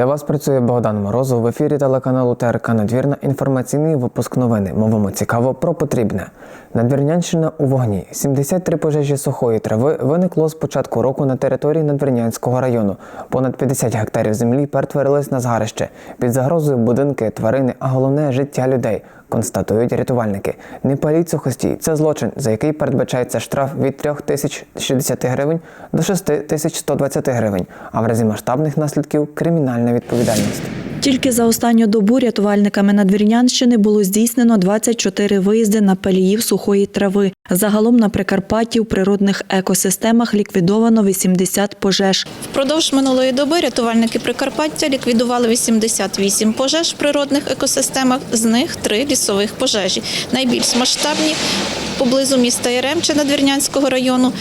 Для вас працює Богдан Морозов в ефірі телеканалу ТРК Надвірна. Інформаційний випуск новини. Мовимо цікаво про потрібне. Надвірнянщина у вогні. 73 пожежі сухої трави виникло з початку року на території Надвірнянського району. Понад 50 гектарів землі перетворились на згарище. Під загрозою будинки, тварини, а головне життя людей. Констатують рятувальники. Не паліть сухостій. Це злочин, за який передбачається штраф від 3 тисяч 60 гривень до 6 тисяч 120 гривень, а в разі масштабних наслідків кримінальна відповідальність. Тільки за останню добу рятувальниками Надвірнянщини було здійснено 24 виїзди на паліїв сухої трави. Загалом на Прикарпатті у природних екосистемах ліквідовано 80 пожеж. Впродовж минулої доби рятувальники Прикарпаття ліквідували 88 пожеж в природних екосистемах, з них три лісових пожежі. Найбільш масштабні поблизу міста Яремче Надвірнянського району,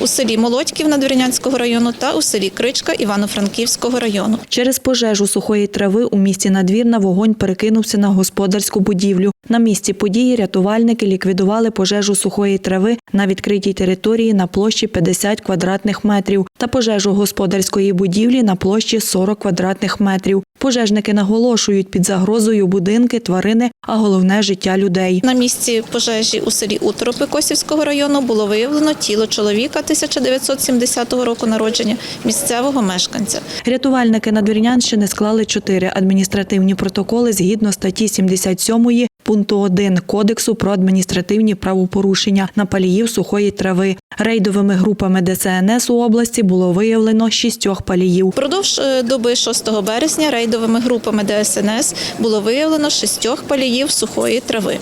у селі Молодьків Надвірнянського району та у селі Кричка Івано-Франківського району. Через пожежу сухої трави у місті Надвірна вогонь перекинувся на господарську будівлю. На місці події рятувальники ліквідували пожежу сухої трави на відкритій території на площі 50 квадратних метрів та пожежу господарської будівлі на площі 40 квадратних метрів. Пожежники наголошують під загрозою будинки, тварини, а головне життя людей. На місці пожежі у селі Уторопи Косівського району було виявлено тіло чоловіка 1970 року народження, місцевого мешканця. Рятувальники Надвірнянщини склали чотири адміністративні протоколи згідно статті 77 пункту 1 Кодексу про адміністративні правопорушення на паліїв сухої трави. Рейдовими групами ДСНС у області було виявлено шістьох паліїв. Впродовж е, доби 6 березня рейдовими групами ДСНС було виявлено шістьох паліїв сухої трави.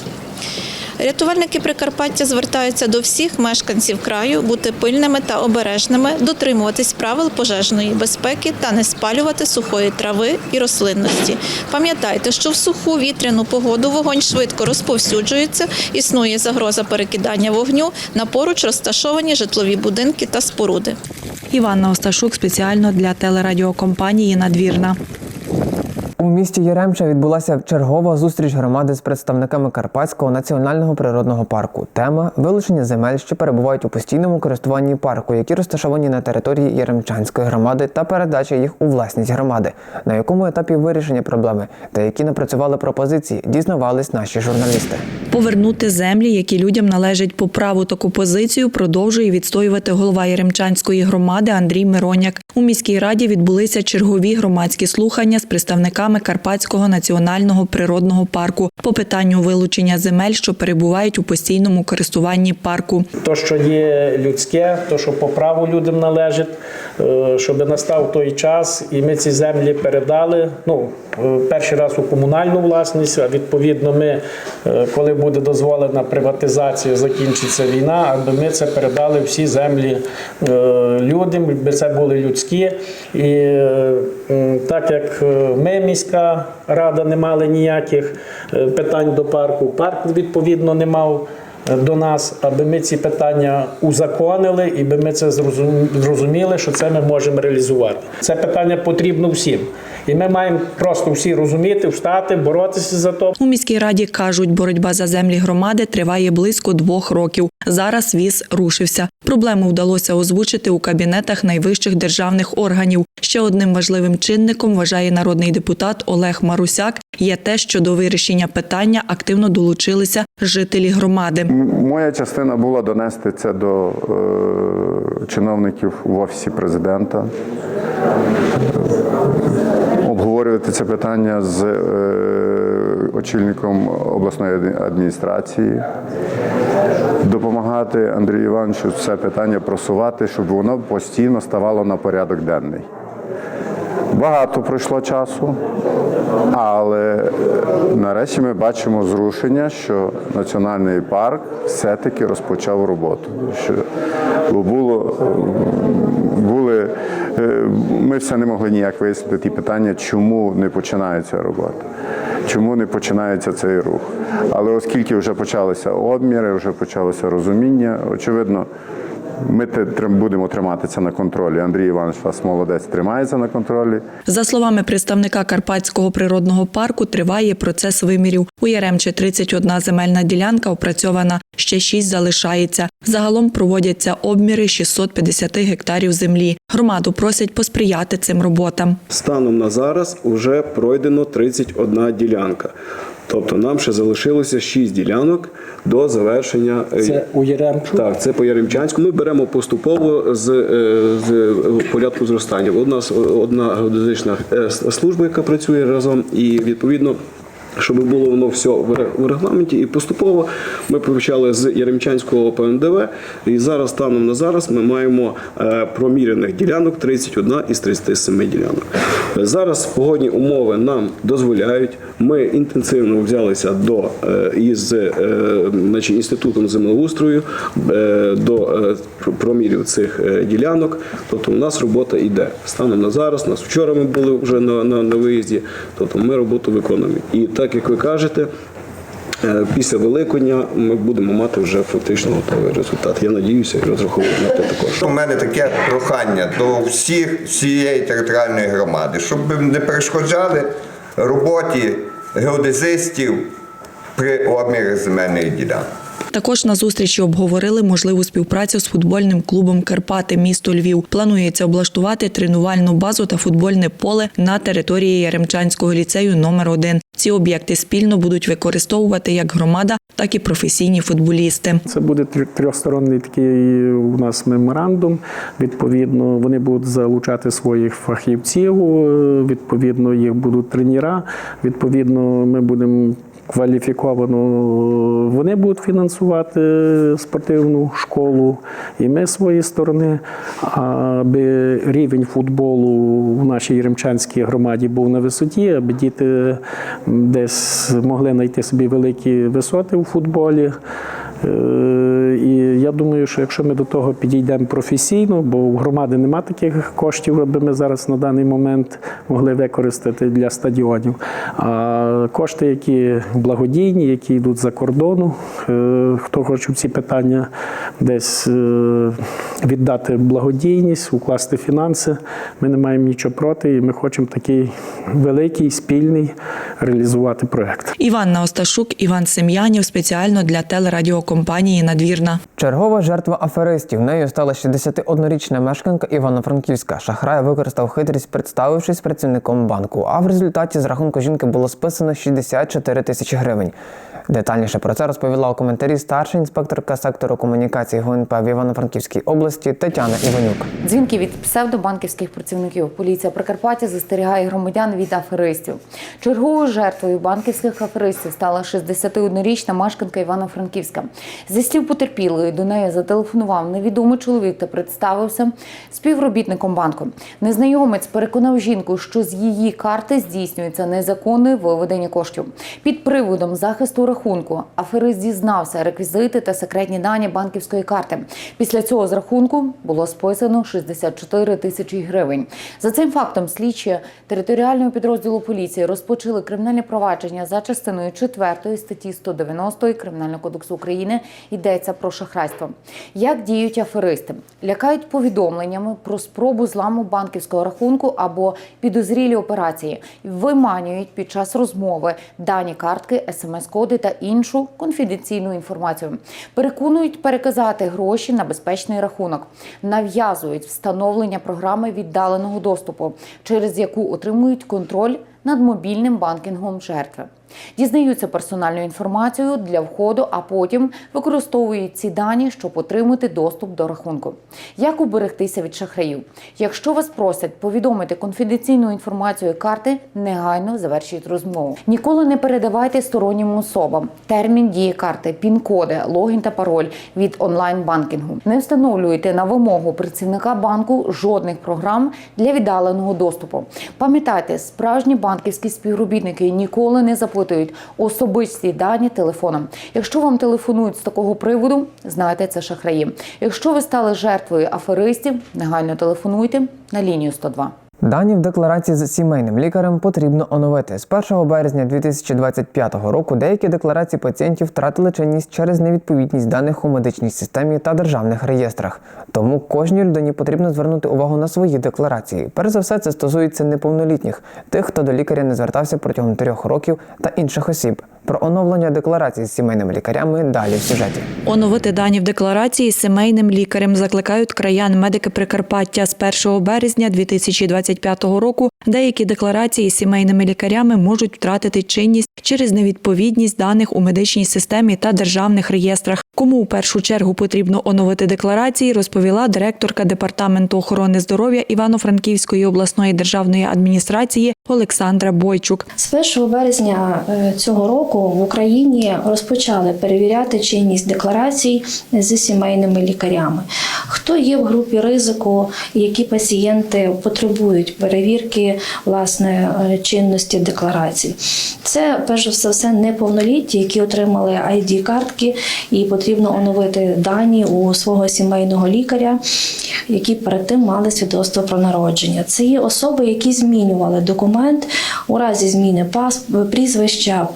Рятувальники Прикарпаття звертаються до всіх мешканців краю бути пильними та обережними, дотримуватись правил пожежної безпеки та не спалювати сухої трави і рослинності. Пам'ятайте, що в суху вітряну погоду вогонь швидко розповсюджується, існує загроза перекидання вогню на поруч розташовані житлові будинки та споруди. Іванна Осташук спеціально для телерадіокомпанії Надвірна. У місті Яремча відбулася чергова зустріч громади з представниками Карпатського національного природного парку. Тема вилучення земель, що перебувають у постійному користуванні парку, які розташовані на території Яремчанської громади, та передача їх у власність громади. На якому етапі вирішення проблеми та які напрацювали пропозиції, дізнавались наші журналісти. Повернути землі, які людям належать по праву таку позицію, продовжує відстоювати голова Яремчанської громади Андрій Мироняк. У міській раді відбулися чергові громадські слухання з представниками Карпатського національного природного парку по питанню вилучення земель, що перебувають у постійному користуванні парку. То, що є людське, то, що по праву людям належить, щоб настав той час, і ми ці землі передали. Ну, е, перший раз у комунальну власність, а відповідно, ми, е, коли буде дозволена приватизація, закінчиться війна, аби ми це передали всі землі е, людям, аби це були людські. І е, так як е, ми, міська рада, не мали ніяких е, питань до парку, парк відповідно не мав до нас, аби ми ці питання узаконили і би ми це зрозум- зрозуміли, що це ми можемо реалізувати. Це питання потрібно всім. І ми маємо просто всі розуміти, встати, боротися за то. У міській раді кажуть, боротьба за землі громади триває близько двох років. Зараз віз рушився. Проблему вдалося озвучити у кабінетах найвищих державних органів. Ще одним важливим чинником вважає народний депутат Олег Марусяк. Є те, що до вирішення питання активно долучилися жителі громади. Моя частина була донести це до е, чиновників в офісі президента, обговорювати це питання з е, очільником обласної адміністрації, допомагати Андрію Івановичу це питання просувати, щоб воно постійно ставало на порядок денний. Багато пройшло часу, але е, нарешті ми бачимо зрушення, що національний парк все-таки розпочав роботу. Що було, були, е, ми все не могли ніяк вияснити ті питання, чому не починається робота, чому не починається цей рух. Але оскільки вже почалися обміри, вже почалося розуміння, очевидно, Ми будемо триматися на контролі. Андрій Іванович вас молодець тримається на контролі. За словами представника Карпатського природного парку, триває процес вимірів. У Яремче 31 земельна ділянка опрацьована, ще 6 залишається. Загалом проводяться обміри 650 гектарів землі. Громаду просять посприяти цим роботам. Станом на зараз вже пройдено 31 ділянка. Тобто нам ще залишилося 6 ділянок до завершення. е, Це у Яремчу? Так, це по Яремчанську. Ми беремо поступово з, е, з е, порядку зростання. Нас одна геодезична служба, яка працює разом, і відповідно. Щоб було воно все в регламенті, і поступово ми почали з Яремчанського ПНДВ, і зараз станом на зараз ми маємо е, промірених ділянок 31 із 37 ділянок. Зараз погодні умови нам дозволяють. Ми інтенсивно взялися до е, із е, значить, інститутом землеустрою до промірів цих ділянок. Тобто у нас робота йде станом на зараз. У Нас вчора ми були вже на, на, на виїзді. Тобто ми роботу виконуємо. І так як ви кажете. е, Після Великодня ми будемо мати вже фактично готовий результат. Я надіюся і розраховую на те також. У мене таке прохання до всіх всієї територіальної громади, щоб не перешкоджали роботі геодезистів при обмірі земельних ділянок. Також на зустрічі обговорили можливу співпрацю з футбольним клубом Карпати місто Львів. Планується облаштувати тренувальну базу та футбольне поле на території Яремчанського ліцею номер 1 Ці об'єкти спільно будуть використовувати як громада, так і професійні футболісти. Це буде трьох- трьохсторонній такий у нас меморандум. Відповідно, вони будуть залучати своїх фахівців. е, Відповідно, їх будуть тренера. Відповідно, ми будемо. Кваліфіковано вони будуть фінансувати спортивну школу, і ми з своєї сторони, аби рівень футболу в нашій Єремчанській громаді був на висоті, аби діти десь могли знайти собі великі висоти у футболі. Е, І я думаю, що якщо ми до того підійдемо професійно, бо у громади нема таких коштів, аби ми зараз на даний момент могли використати для стадіонів. А кошти, які благодійні, які йдуть за кордону, е, хто хоче в ці питання десь е, віддати благодійність, укласти фінанси, ми не маємо нічого проти, і ми хочемо такий великий спільний реалізувати проект. Іванна Осташук, Іван Сем'янів спеціально для телерадіокомпанії Надвірна. Чергова жертва аферистів. Нею стала 61-річна мешканка Івано-Франківська. Шахрай використав хитрість, представившись працівником банку. А в результаті з рахунку жінки було списано 64 тисячі гривень. Детальніше про це розповіла у коментарі старша інспекторка сектору комунікації ГУНП в Івано-Франківській області Тетяна Іванюк. Дзвінки від псевдобанківських працівників. Поліція Прикарпаття застерігає громадян від аферистів. Черговою жертвою банківських аферистів стала 61-річна мешканка Івано-Франківська. Зі слів потерпілої до неї зателефонував невідомий чоловік та представився співробітником банку. Незнайомець переконав жінку, що з її карти здійснюється незаконне виведення коштів. Під приводом захисту рахунку аферист дізнався реквізити та секретні дані банківської карти. Після цього з рахунку було списано 64 тисячі гривень. За цим фактом слідчі територіального підрозділу поліції розпочали кримінальне провадження за частиною 4 статті 190 Кримінального кодексу України. Йдеться про шахрайство. Як діють аферисти? Лякають повідомленнями про спробу зламу банківського рахунку або підозрілі операції, виманюють під час розмови дані картки, смс-коди та іншу конфіденційну інформацію. Переконують переказати гроші на безпечний рахунок, нав'язують встановлення програми віддаленого доступу, через яку отримують контроль над мобільним банкінгом жертви. Дізнаються персональну інформацію для входу, а потім використовують ці дані, щоб отримати доступ до рахунку. Як уберегтися від шахраїв? Якщо вас просять повідомити конфіденційну інформацію карти, негайно завершіть розмову. Ніколи не передавайте стороннім особам термін дії карти, пін-коди, логін та пароль від онлайн-банкінгу. Не встановлюйте на вимогу працівника банку жодних програм для віддаленого доступу. Пам'ятайте, справжні банківські співробітники ніколи не запитують особисті дані телефоном. Якщо вам телефонують з такого приводу, знайте це шахраї. Якщо ви стали жертвою аферистів, негайно телефонуйте на лінію 102. Дані в декларації з сімейним лікарем потрібно оновити. З 1 березня 2025 року деякі декларації пацієнтів втратили чинність через невідповідність даних у медичній системі та державних реєстрах. Тому кожній людині потрібно звернути увагу на свої декларації. Перш за все, це стосується неповнолітніх, тих, хто до лікаря не звертався протягом трьох років, та інших осіб. Про оновлення декларацій з сімейними лікарями далі в сюжеті. Оновити дані в декларації з сімейним лікарем закликають краян медики Прикарпаття з 1 березня 2025 року. Деякі декларації з сімейними лікарями можуть втратити чинність через невідповідність даних у медичній системі та державних реєстрах. Кому у першу чергу потрібно оновити декларації, розповіла директорка департаменту охорони здоров'я Івано-Франківської обласної державної адміністрації Олександра Бойчук. З 1 березня е, цього року в Україні розпочали перевіряти чинність декларацій зі сімейними лікарями. Хто є в групі ризику, які пацієнти потребують перевірки власне е, чинності декларацій? Це перш за все неповнолітні, які отримали id картки і потрібно оновити дані у свого сімейного лікаря, які перед тим мали свідоцтво про народження. Це є особи, які змінювали документ у разі зміни прізвища,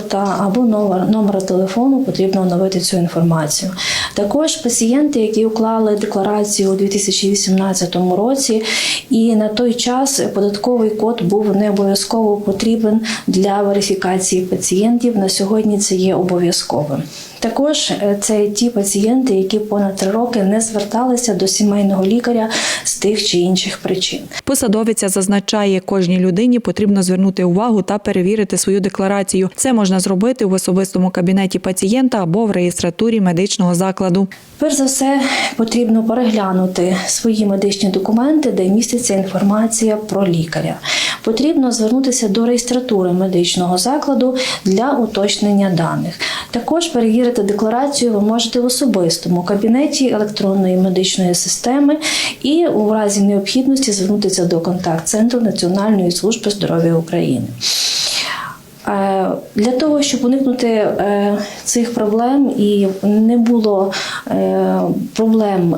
паспорта або номер, номера телефону. Потрібно оновити цю інформацію. Також пацієнти, які уклали декларацію у 2018 році, і на той час податковий код був не обов'язково потрібен для верифікації пацієнтів. На сьогодні це є обов'язковим. Також е, це ті пацієнти, які понад три роки не зверталися до сімейного лікаря з тих чи інших причин. Посадовиця зазначає, кожній людині потрібно звернути увагу та перевірити свою декларацію. Це можна зробити в особистому кабінеті пацієнта або в реєстратурі медичного закладу. Перш за все, потрібно переглянути свої медичні документи, де міститься інформація про лікаря. Потрібно звернутися до реєстратури медичного закладу для уточнення даних. Також перевірити декларацію ви можете в особистому кабінеті електронної медичної системи і у разі необхідності звернутися до контакт-центру Національної служби здоров'я України. Е, Для того, щоб уникнути е, цих проблем і не було е, проблем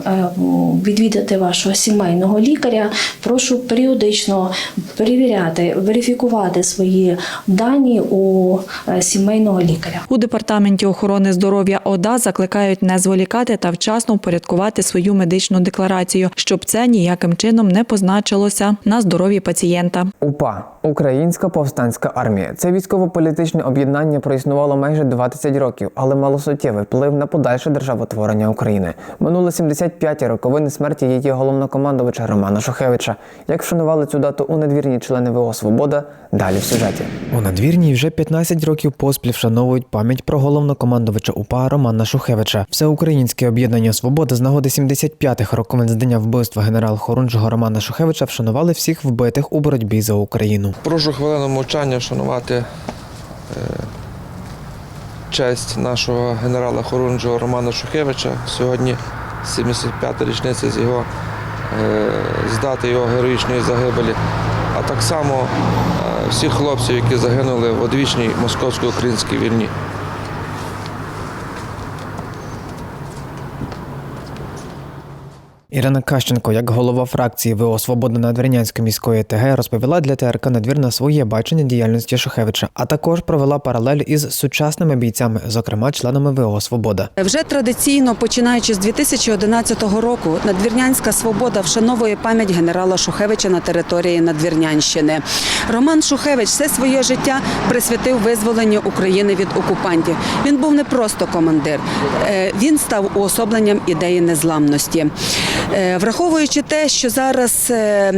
відвідати вашого сімейного лікаря, прошу періодично перевіряти, верифікувати свої дані у сімейного лікаря. У департаменті охорони здоров'я ОДА закликають не зволікати та вчасно впорядкувати свою медичну декларацію, щоб це ніяким чином не позначилося на здоров'ї пацієнта. УПА Українська повстанська армія. Це військово-політичне об'єднання проіснувало майже 20 років, але мало суттєвий вплив на подальше державотворення України. Минуло 75 роковини смерті її головнокомандувача Романа Шухевича. Як вшанували цю дату у надвірні члени ВО Свобода? Далі в сюжеті. У надвірні вже 15 років поспіль вшановують пам'ять про головнокомандувача УПА Романа Шухевича. Всеукраїнське об'єднання Свобода з нагоди 75-х роковин з дня вбивства генерал-хорунжого Романа Шухевича вшанували всіх вбитих у боротьбі за Україну. Прошу хвилину мовчання вшанувати е, честь нашого генерала Хорунжого Романа Шухевича. Сьогодні 75-та річниця з його е, з дати його героїчної загибелі, а так само е, всіх хлопців, які загинули в одвічній московсько-українській війні. Ірина Кащенко, як голова фракції ВО Свобода Надвірнянської міської ТГ, розповіла для ТРК Надвірна своє бачення діяльності Шухевича, а також провела паралель із сучасними бійцями, зокрема членами ВО Свобода. Вже традиційно, починаючи з 2011 року, Надвірнянська свобода вшановує пам'ять генерала Шухевича на території Надвірнянщини. Роман Шухевич все своє життя присвятив визволенню України від окупантів. Він був не просто командир, е, він став уособленням ідеї незламності. Е, Враховуючи те, що зараз е,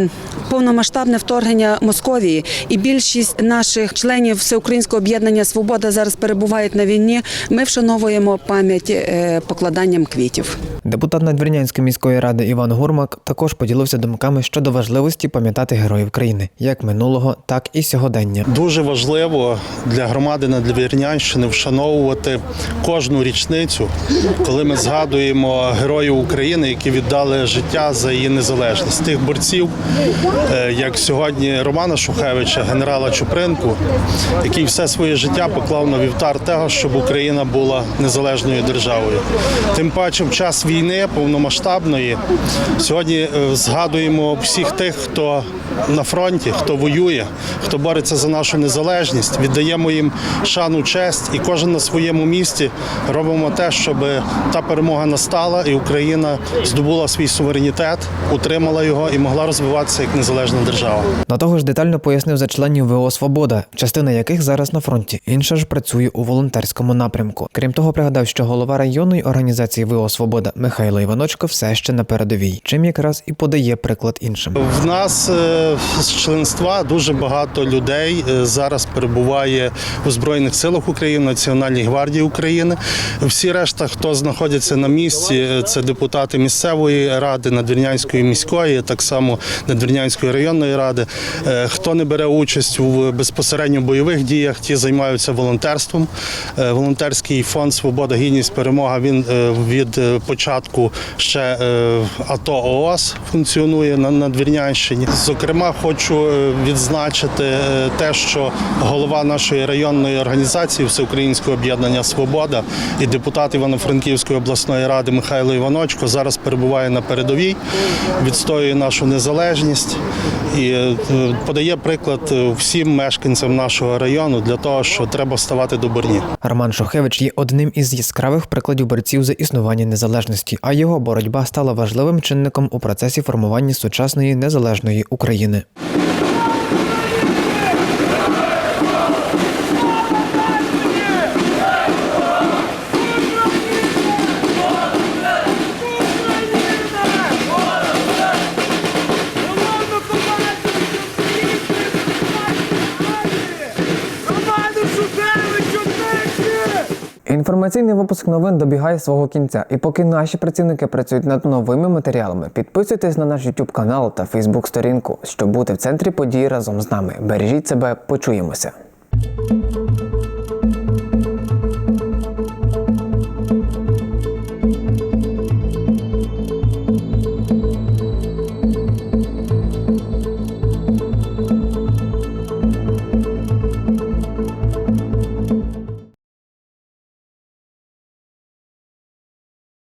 повномасштабне вторгнення Московії і більшість наших членів Всеукраїнського об'єднання Свобода зараз перебувають на війні, ми вшановуємо пам'ять е, покладанням квітів. Депутат Надвірнянської міської ради Іван Гурмак також поділився думками щодо важливості пам'ятати героїв країни, як минулого, так і сьогодення. Дуже важливо для громади Надвірнянщини вшановувати кожну річницю, коли ми згадуємо героїв України, які віддали життя за її незалежність. Тих борців, як сьогодні Романа Шухевича, генерала Чупринку, який все своє життя поклав на вівтар того, щоб Україна була незалежною державою. Тим паче, в час війни повномасштабної. Сьогодні е, згадуємо всіх тих, хто на фронті, хто воює, хто бореться за нашу незалежність. Віддаємо їм шану, честь, і кожен на своєму місці робимо те, щоб та перемога настала, і Україна здобула свій суверенітет, утримала його і могла розвиватися як незалежна держава. До того ж, детально пояснив за членів ВО Свобода, частина яких зараз на фронті, інша ж працює у волонтерському напрямку. Крім того, пригадав, що голова районної організації ВО Свобода Михайло Іваночко все ще на передовій, чим якраз і подає приклад іншим. В нас е, з членства дуже багато людей е, зараз перебуває у Збройних силах України, Національній гвардії України. Всі решта, хто знаходяться на місці, е, це депутати місцевої ради, Надвірнянської міської, так само Надвірнянської районної ради. Е, Хто не бере участь у безпосередньо бойових діях, ті займаються волонтерством. Е, Волонтерський фонд Свобода, гідність, перемога. Він е, від початку ще АТО ООС функціонує на Надвірнянщині. Зокрема, хочу відзначити те, що голова нашої районної організації Всеукраїнського об'єднання Свобода і депутат Івано-Франківської обласної ради Михайло Іваночко зараз перебуває на передовій, відстоює нашу незалежність і е, подає приклад е, всім мешканцям нашого району для того, що треба ставати до борні. Роман Шухевич є одним із яскравих прикладів борців за існування незалежності, а його боротьба стала важливим чинником у процесі формування сучасної незалежної України. Інформаційний випуск новин добігає свого кінця, і поки наші працівники працюють над новими матеріалами, підписуйтесь на наш YouTube канал та Facebook сторінку, щоб бути в центрі подій разом з нами. Бережіть себе, почуємося.